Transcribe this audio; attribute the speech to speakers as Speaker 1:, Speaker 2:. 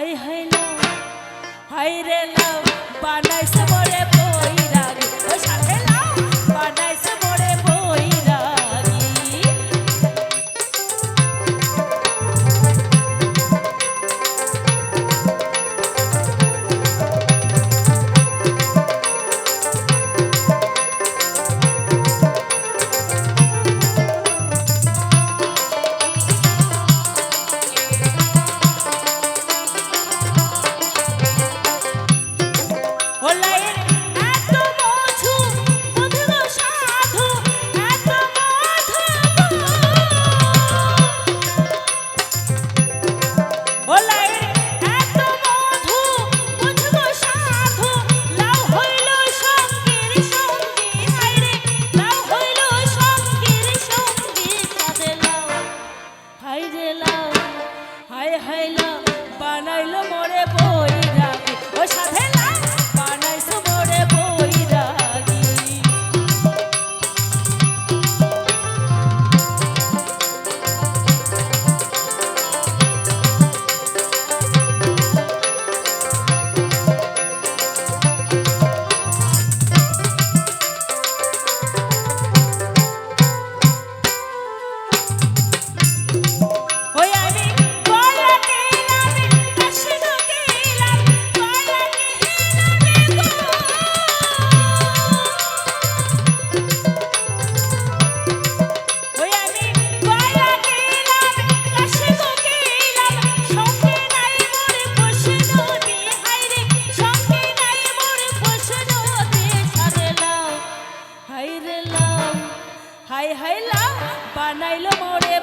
Speaker 1: high high লাভ high রে লাভ বানাইছে মরে বই রাগ ওই সাথে হাই হাই লা বানাইলো মোরে